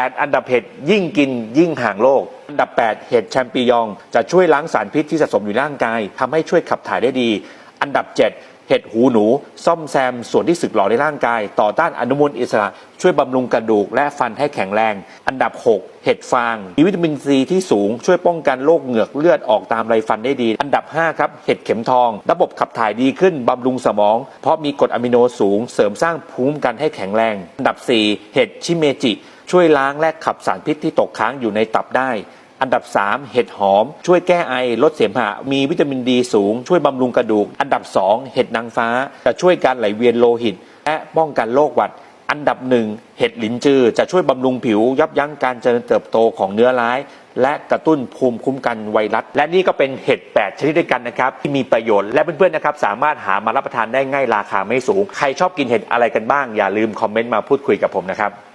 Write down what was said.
8 อันดับเห็ดยิ่งกินยิ่งห่างโรคอันดับ 8 เห็ดแชมปิญอง จะช่วยล้างสารพิษที่สะสมอยู่ในร่างกายทำให้ช่วยขับถ่ายได้ดี อันดับ 7 เห็ดหูหนู ซ่อมแซมส่วนที่สึกหรอในร่างกาย ต่อต้านอนุมูลอิสระ ช่วยบำรุงกระดูกและฟันให้แข็งแรง อันดับ 6 เห็ดฟาง มีวิตามินซีที่สูง ช่วยป้องกันโรคเหงือกเลือดออกตามไรฟันได้ดี อันดับ 5 ครับ เห็ดเข็มทอง ระบบขับถ่ายดีขึ้นบำรุงสมอง เพราะมีกรดอะมิโนสูง เสริมสร้างภูมิคุ้มกันให้แข็งแรง อันดับ 4 เห็ดชิเมจิ ช่วยล้างและขับสารพิษที่ตกค้างอยู่ในตับได้ อันดับ 3 เห็ดหอม ช่วยแก้ไอลดเสมหะ มีวิตามินดีสูง ช่วยบำรุงกระดูก อันดับ 2 เห็ดนางฟ้า จะช่วยการไหลเวียนโลหิต และป้องกันโรคหวัด อันดับหนึ่งเห็ดหลินจือ จะช่วยบำรุงผิว ยับยั้งการเจริญเติบโตของเนื้อร้าย และกระตุ้นภูมิคุ้มกันไวรัส และนี่ก็เป็นเห็ด 8 ชนิดด้วยกันนะครับที่มีประโยชน์และเพื่อนๆนะครับสามารถหามารับประทานได้ง่ายราคาไม่สูง ใครชอบกินเห็ดอะไรกันบ้าง อย่าลืมคอมเมนต์มาพูดคุยกับผมนะครับ